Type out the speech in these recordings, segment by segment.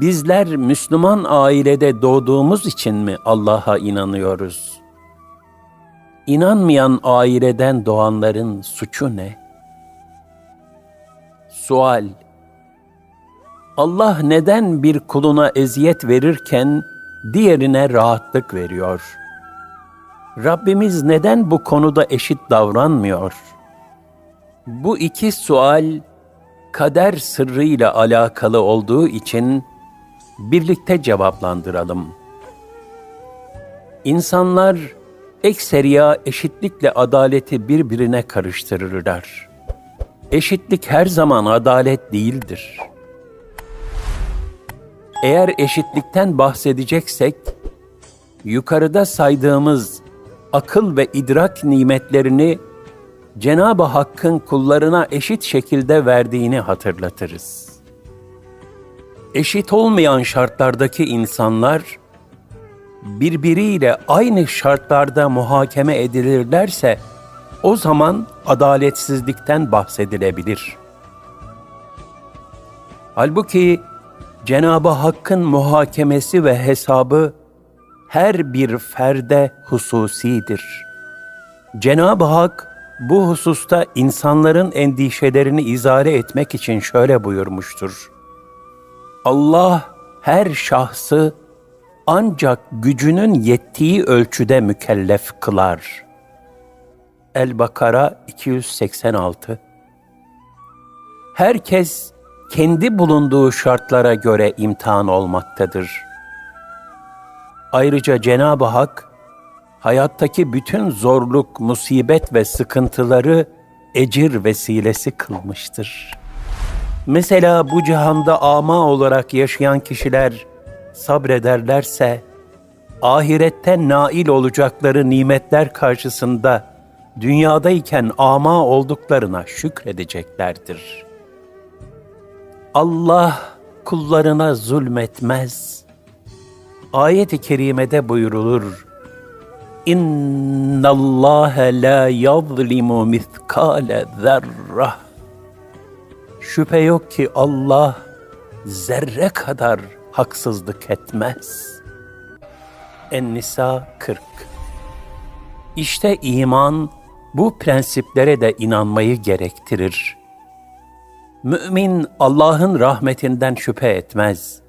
Bizler Müslüman ailede doğduğumuz için mi Allah'a inanıyoruz? İnanmayan aileden doğanların suçu ne? Sual Allah neden bir kuluna eziyet verirken diğerine rahatlık veriyor? Rabbimiz neden bu konuda eşit davranmıyor? Bu iki sual kader sırrıyla alakalı olduğu için birlikte cevaplandıralım. İnsanlar ekseriya eşitlikle adaleti birbirine karıştırırlar. Eşitlik her zaman adalet değildir. Eğer eşitlikten bahsedeceksek, yukarıda saydığımız akıl ve idrak nimetlerini Cenab-ı Hakk'ın kullarına eşit şekilde verdiğini hatırlatırız. Eşit olmayan şartlardaki insanlar birbiriyle aynı şartlarda muhakeme edilirlerse o zaman adaletsizlikten bahsedilebilir. Halbuki Cenab-ı Hakk'ın muhakemesi ve hesabı her bir ferde hususidir. Cenab-ı Hak bu hususta insanların endişelerini izale etmek için şöyle buyurmuştur. Allah her şahsı ancak gücünün yettiği ölçüde mükellef kılar. El-Bakara 286 Herkes kendi bulunduğu şartlara göre imtihan olmaktadır. Ayrıca Cenab-ı Hak, hayattaki bütün zorluk, musibet ve sıkıntıları ecir vesilesi kılmıştır. Mesela bu cihanda ama olarak yaşayan kişiler sabrederlerse, ahirette nail olacakları nimetler karşısında dünyadayken ama olduklarına şükredeceklerdir. Allah kullarına zulmetmez. Ayet-i kerimede buyurulur, İnna Allah la yazlimu miskale zerrah. Şüphe yok ki Allah zerre kadar haksızlık etmez. En-Nisa 40 İşte iman bu prensiplere de inanmayı gerektirir. Mümin Allah'ın rahmetinden şüphe etmez.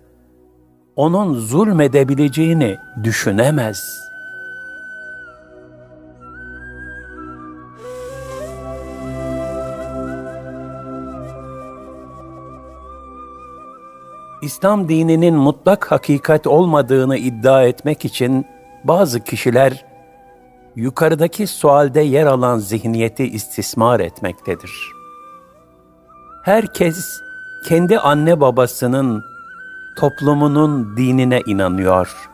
Onun zulmedebileceğini düşünemez.'' İslam dininin mutlak hakikat olmadığını iddia etmek için bazı kişiler yukarıdaki sualde yer alan zihniyeti istismar etmektedir. Herkes kendi anne babasının, toplumunun dinine inanıyor.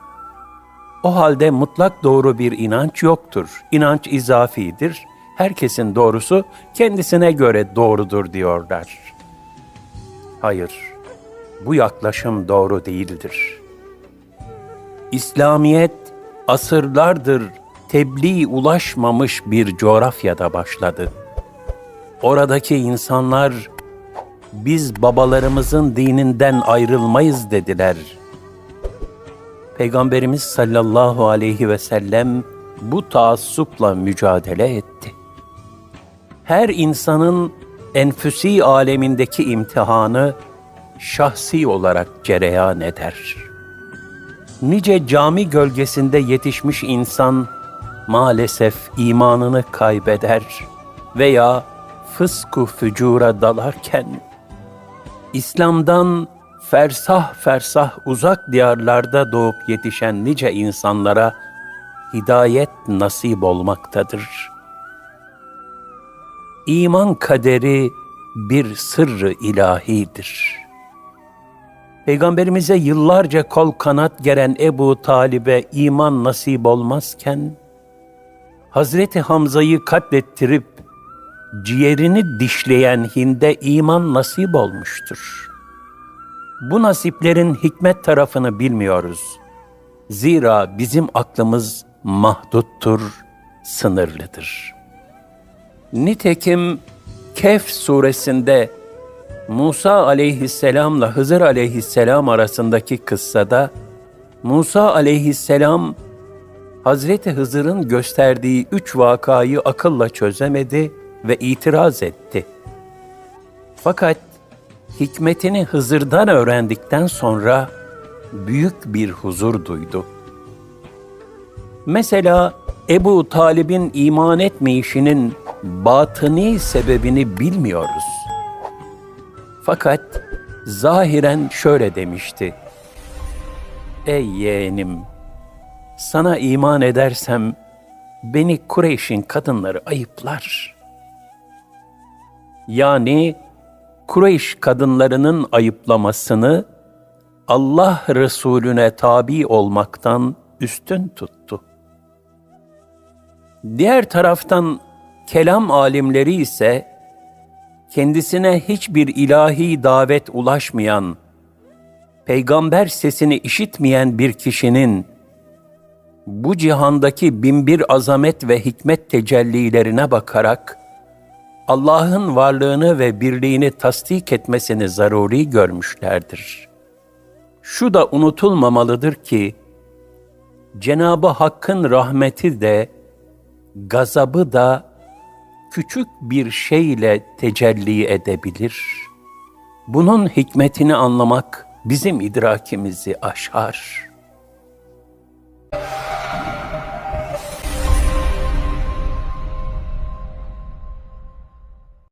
O halde mutlak doğru bir inanç yoktur. İnanç izafidir. Herkesin doğrusu kendisine göre doğrudur diyorlar. Hayır bu yaklaşım doğru değildir. İslamiyet asırlardır tebliğ ulaşmamış bir coğrafyada başladı. Oradaki insanlar biz babalarımızın dininden ayrılmayız dediler. Peygamberimiz sallallahu aleyhi ve sellem bu taassupla mücadele etti. Her insanın enfüsi alemindeki imtihanı şahsi olarak cereyan eder. Nice cami gölgesinde yetişmiş insan maalesef imanını kaybeder veya fısku fücura dalarken İslam'dan fersah fersah uzak diyarlarda doğup yetişen nice insanlara hidayet nasip olmaktadır. İman kaderi bir sırrı ilahidir.'' Peygamberimize yıllarca kol kanat geren Ebu Talib'e iman nasip olmazken, Hazreti Hamza'yı katlettirip ciğerini dişleyen Hind'e iman nasip olmuştur. Bu nasiplerin hikmet tarafını bilmiyoruz. Zira bizim aklımız mahduttur, sınırlıdır. Nitekim Kehf suresinde Musa aleyhisselamla Hızır aleyhisselam arasındaki kıssada Musa aleyhisselam Hazreti Hızır'ın gösterdiği üç vakayı akılla çözemedi ve itiraz etti. Fakat hikmetini Hızır'dan öğrendikten sonra büyük bir huzur duydu. Mesela Ebu Talib'in iman etmeyişinin batıni sebebini bilmiyoruz. Fakat zahiren şöyle demişti. Ey yeğenim, sana iman edersem beni Kureyş'in kadınları ayıplar. Yani Kureyş kadınlarının ayıplamasını Allah Resulüne tabi olmaktan üstün tuttu. Diğer taraftan kelam alimleri ise kendisine hiçbir ilahi davet ulaşmayan, peygamber sesini işitmeyen bir kişinin bu cihandaki binbir azamet ve hikmet tecellilerine bakarak Allah'ın varlığını ve birliğini tasdik etmesini zaruri görmüşlerdir. Şu da unutulmamalıdır ki Cenabı Hakk'ın rahmeti de gazabı da küçük bir şeyle tecelli edebilir. Bunun hikmetini anlamak bizim idrakimizi aşar.''